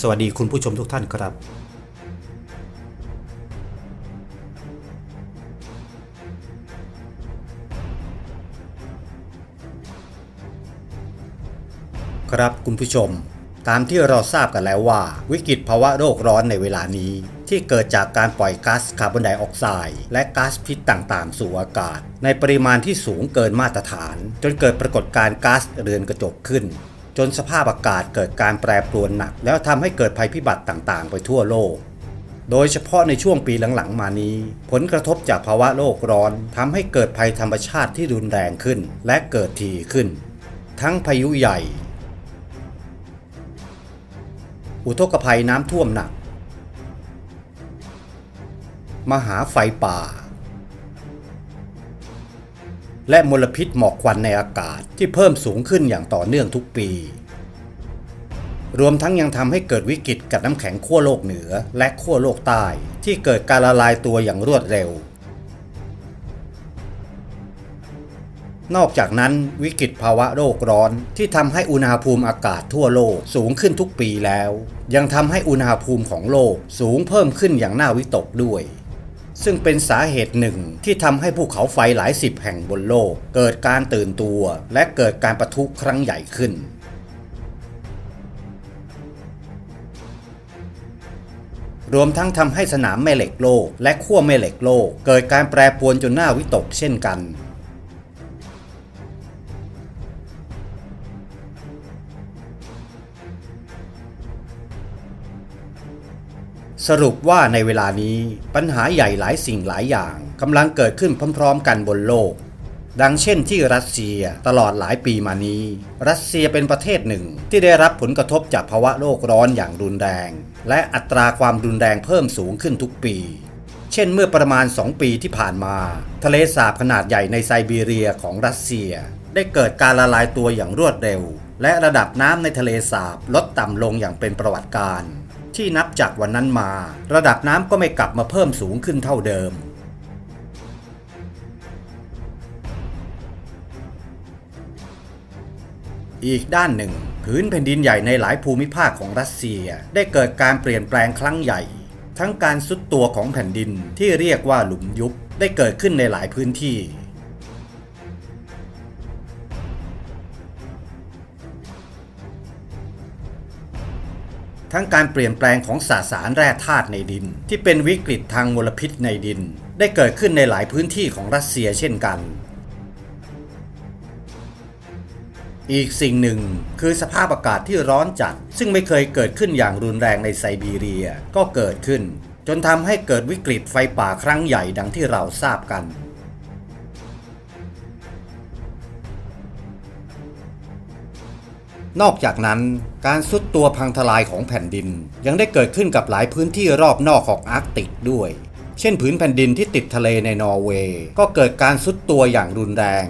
สวัสดีคุณผู้ชมทุกท่านครับ ครับคุณผู้ชม ตามที่เราทราบกันแล้วว่า วิกฤตภาวะโลกร้อนในเวลานี้ ที่เกิดจากการปล่อยก๊าซคาร์บอนไดออกไซด์และก๊าซพิษต่างๆ สู่อากาศ ในปริมาณที่สูงเกินมาตรฐาน จนเกิดปรากฏการณ์ก๊าซเรือนกระจกขึ้น จนสภาพอากาศเกิดการแปรปรวนหนัก แล้วทำให้เกิดภัยพิบัติต่างๆ ไปทั่วโลก โดยเฉพาะในช่วงปีหลังๆ มานี้ ผลกระทบจากภาวะโลกร้อนทำให้เกิดภัยธรรมชาติที่รุนแรงขึ้นและเกิดทีขึ้น ทั้งพายุใหญ่ อุทกภัยน้ำท่วมหนัก มหาไฟป่า และมลพิษหมอกควันในอากาศที่เพิ่มสูงขึ้นอย่างต่อเนื่องทุกปี รวมทั้งยังทำให้เกิดวิกฤตกับน้ำแข็งขั้วโลกเหนือและขั้วโลกใต้ที่เกิดการละลายตัวอย่างรวดเร็ว นอกจากนั้นวิกฤตภาวะโลกร้อนที่ทำให้อุณหภูมิอากาศทั่วโลกสูงขึ้นทุกปีแล้ว ยังทำให้อุณหภูมิของโลกสูงเพิ่มขึ้นอย่างน่าวิตกด้วย ซึ่งเป็นสาเหตุหนึ่งที่ทำให้ภูเขาไฟหลายสิบแห่งบนโลก เกิดการตื่นตัว และเกิดการประทุครั้งใหญ่ขึ้นรวมทั้งทำให้สนามแม่เหล็กโลก และขั้วแม่เหล็กโลก เกิดการแปรปรวนจนน่าวิตกเช่นกัน สรุปว่าในเวลานี้ปัญหาใหญ่หลายสิ่งหลายอย่างกำลังเกิดขึ้นพร้อมๆ กันบนโลก ดังเช่นที่รัสเซียตลอดหลายปีมานี้ รัสเซียเป็นประเทศหนึ่งที่ได้รับผลกระทบจากภาวะโลกร้อนอย่างรุนแรง และอัตราความรุนแรงเพิ่มสูงขึ้นทุกปี เช่นเมื่อประมาณ 2 ปีที่ผ่านมา ทะเลสาบขนาดใหญ่ในไซบีเรียของรัสเซีย ได้เกิดการละลายตัวอย่างรวดเร็ว และระดับน้ำในทะเลสาบลดต่ำลงอย่างเป็นประวัติการณ์ ที่นับจากวันนั้นมา ระดับน้ำก็ไม่กลับมาเพิ่มสูงขึ้นเท่าเดิม อีกด้านหนึ่งพื้นแผ่นดินใหญ่ในหลายภูมิภาคของรัสเซีย ได้เกิดการเปลี่ยนแปลงครั้งใหญ่ ทั้งการซุดตัวของแผ่นดินที่เรียกว่าหลุมยุบได้เกิดขึ้นในหลายพื้นที่ ทั้งการเปลี่ยนแปลงของสสารแร่ธาตุในดิน ที่เป็นวิกฤตทางมลพิษในดิน ได้เกิดขึ้นในหลายพื้นที่ของรัสเซียเช่นกัน อีกสิ่งหนึ่งคือสภาพอากาศที่ร้อนจัด ซึ่งไม่เคยเกิดขึ้นอย่างรุนแรงในไซบีเรียก็เกิดขึ้น จนทำให้เกิดวิกฤตไฟป่าครั้งใหญ่ดังที่เราทราบกัน นอกจากนั้นการซุดตัวพังทลายของแผ่นดิน ยังได้เกิดขึ้นกับหลายพื้นที่รอบนอกของอาร์กติกด้วย เช่นผืนแผ่นดินที่ติดทะเลในนอร์เวย์ก็เกิดการซุดตัวอย่างรุนแรง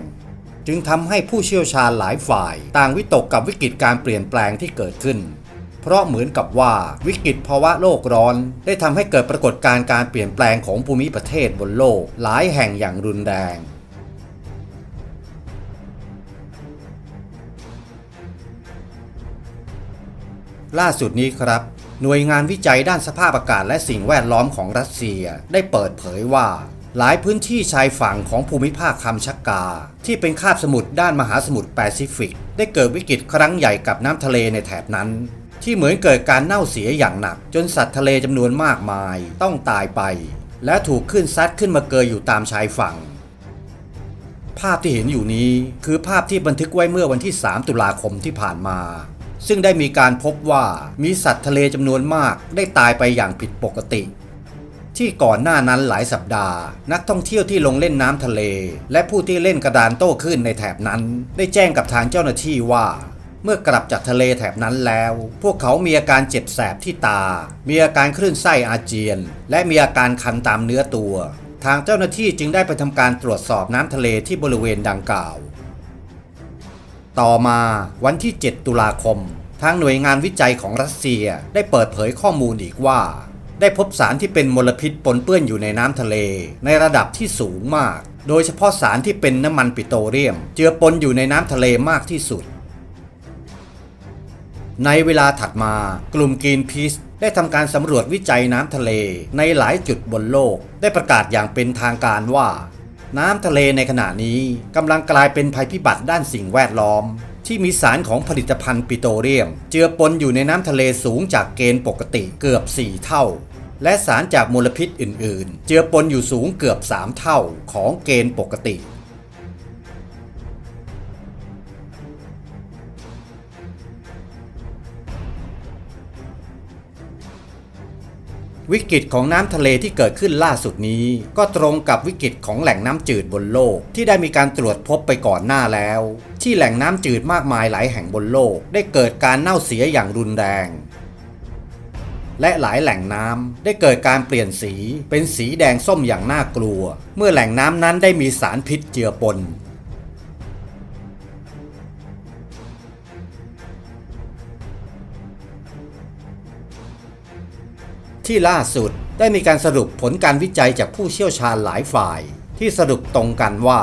จึงทำให้ผู้เชี่ยวชาญหลายฝ่าย ต่างวิตกกับวิกฤตการเปลี่ยนแปลงที่เกิดขึ้น เพราะเหมือนกับว่าวิกฤตภาวะโลกร้อน ได้ทำให้เกิดปรากฏการณ์การเปลี่ยนแปลงของภูมิประเทศบนโลก หลายแห่งอย่างรุนแรง ล่าสุดนี้ครับ หน่วยงานวิจัยด้านสภาพอากาศและสิ่งแวดล้อมของรัสเซียได้เปิดเผยว่า หลายพื้นที่ชายฝั่งของภูมิภาคคัมชักกา ที่เป็นคาบสมุทรด้านมหาสมุทรแปซิฟิก ได้เกิดวิกฤตครั้งใหญ่กับน้ำทะเลในแถบนั้น ที่เหมือนเกิดการเน่าเสียอย่างหนัก จนสัตว์ทะเลจำนวนมากมายต้องตายไป และถูกขึ้นซัดขึ้นมาเกยอยู่ตามชายฝั่งภาพที่เห็นอยู่นี้คือภาพที่บันทึกไว้เมื่อวันที่ 3 ตุลาคมที่ผ่านมา ซึ่งได้มีการพบว่ามีสัตว์ทะเลจำนวนมากได้ตายไปอย่างผิดปกติ ที่ก่อนหน้านั้นหลายสัปดาห์ นักท่องเที่ยวที่ลงเล่นน้ำทะเล และผู้ที่เล่นกระดานโต้คลื่นในแถบนั้น ได้แจ้งกับทางเจ้าหน้าที่ว่า เมื่อกลับจากทะเลแถบนั้นแล้ว พวกเขามีอาการเจ็บแสบที่ตา มีอาการคลื่นไส้อาเจียน และมีอาการคันตามเนื้อตัว ทางเจ้าหน้าที่จึงได้ไปทำการตรวจสอบน้ำทะเลที่บริเวณดังกล่าว ต่อมาวันที่ 7 ตุลาคม ทางหน่วยงานวิจัยของรัสเซียได้เปิดเผยข้อมูลอีกว่า ได้พบสารที่เป็นมลพิษปนเปื้อนอยู่ในน้ำทะเล ในระดับที่สูงมาก โดยเฉพาะสารที่เป็นน้ำมันปิโตรเลียม เจือปนอยู่ในน้ำทะเลมากที่สุด ในเวลาถัดมากลุ่มกรีนพีซได้ทำการสำรวจวิจัยน้ำทะเลในหลายจุดบนโลก ได้ประกาศอย่างเป็นทางการว่า น้ำทะเลในขณะนี้กำลังกลายเป็นภัยพิบัติด้านสิ่งแวดล้อม ที่มีสารของผลิตภัณฑ์ปิโตรเลียม เจือปนอยู่ในน้ำทะเลสูงจากเกณฑ์ปกติเกือบ 4 เท่า และสารจากมลพิษอื่น ๆ เจือปนอยู่สูงเกือบ 3 เท่าของเกณฑ์ปกติ วิกฤตของน้ำทะเลที่เกิดขึ้นล่าสุดนี้ ก็ตรงกับวิกฤตของแหล่งน้ำจืดบนโลก ที่ได้มีการตรวจพบไปก่อนหน้าแล้ว ที่แหล่งน้ำจืดมากมายหลายแห่งบนโลก ได้เกิดการเน่าเสียอย่างรุนแรง และหลายแหล่งน้ำได้เกิดการเปลี่ยนสีเป็นสีแดงส้มอย่างน่ากลัว เมื่อแหล่งน้ำนั้นได้มีสารพิษเจือปน ที่ล่าสุดได้มีการสรุปผลการวิจัยจากผู้เชี่ยวชาญหลายฝ่าย ที่สรุปตรงกันว่า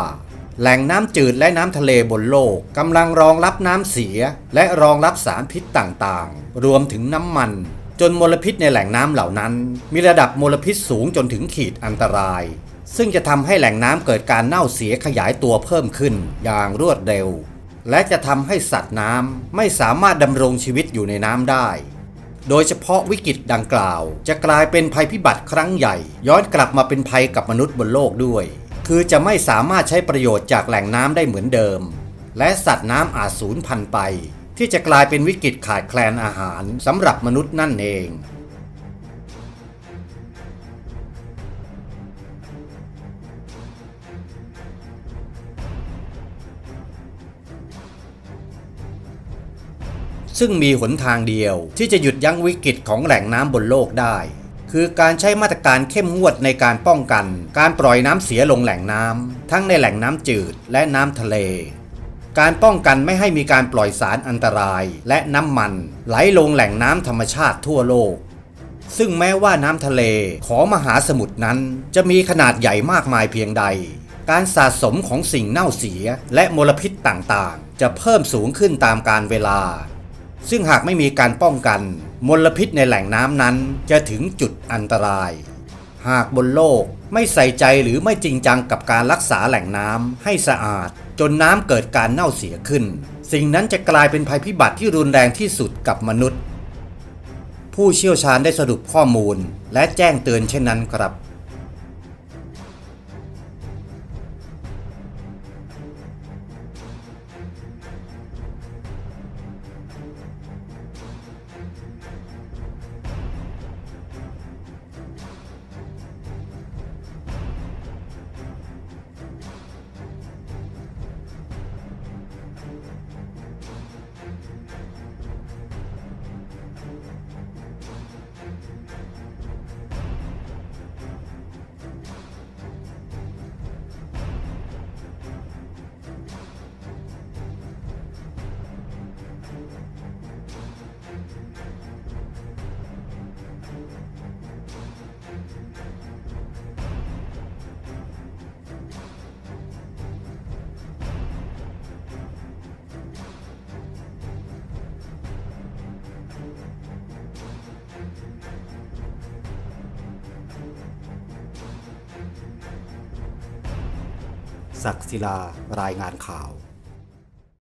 แหล่งน้ำจืดและน้ำทะเลบนโลกกำลังรองรับน้ำเสีย และรองรับสารพิษต่างๆ รวมถึงน้ำมัน จนมลพิษในแหล่งน้ำเหล่านั้น มีระดับมลพิษสูงจนถึงขีดอันตราย ซึ่งจะทำให้แหล่งน้ำเกิดการเน่าเสียขยายตัวเพิ่มขึ้นอย่างรวดเร็ว และจะทำให้สัตว์น้ำไม่สามารถดำรงชีวิตอยู่ในน้ำได้ โดยเฉพาะวิกฤตดังกล่าว จะกลายเป็นภัยพิบัติครั้งใหญ่ ย้อนกลับมาเป็นภัยกับมนุษย์บนโลกด้วย คือจะไม่สามารถใช้ประโยชน์จากแหล่งน้ำได้เหมือนเดิม และสัตว์น้ำอาจสูญพันธุ์ไป ที่จะกลายเป็นวิกฤตขาดแคลนอาหารสำหรับมนุษย์นั่นเอง ซึ่งมีหนทางเดียวที่จะหยุดยั้งวิกฤตของแหล่งน้ำบนโลกได้ คือการใช้มาตรการเข้มงวดในการป้องกัน การปล่อยน้ำเสียลงแหล่งน้ำทั้งในแหล่งน้ำจืดและน้ำทะเล การป้องกันไม่ให้มีการปล่อยสารอันตราย และน้ำมัน ไหลลงแหล่งน้ำธรรมชาติทั่วโลกซึ่งแม้ว่าน้ำทะเลของมหาสมุทรนั้น จะมีขนาดใหญ่มากมายเพียงใด การสะสมของสิ่งเน่าเสียและมลพิษต่างๆ จะเพิ่มสูงขึ้นตามกาลเวลา ซึ่งหากไม่มีการป้องกัน มลพิษในแหล่งน้ำนั้นจะถึงจุดอันตราย หากบนโลกไม่ใส่ใจหรือไม่จริงจังกับการรักษาแหล่งน้ำให้สะอาด จนน้ำเกิดการเน่าเสียขึ้น สิ่งนั้นจะกลายเป็นภัยพิบัติที่รุนแรงที่สุดกับมนุษย์ ผู้เชี่ยวชาญได้สรุปข้อมูลและแจ้งเตือนเช่นนั้นครับ ศักดิ์ศิลารายงานข่าว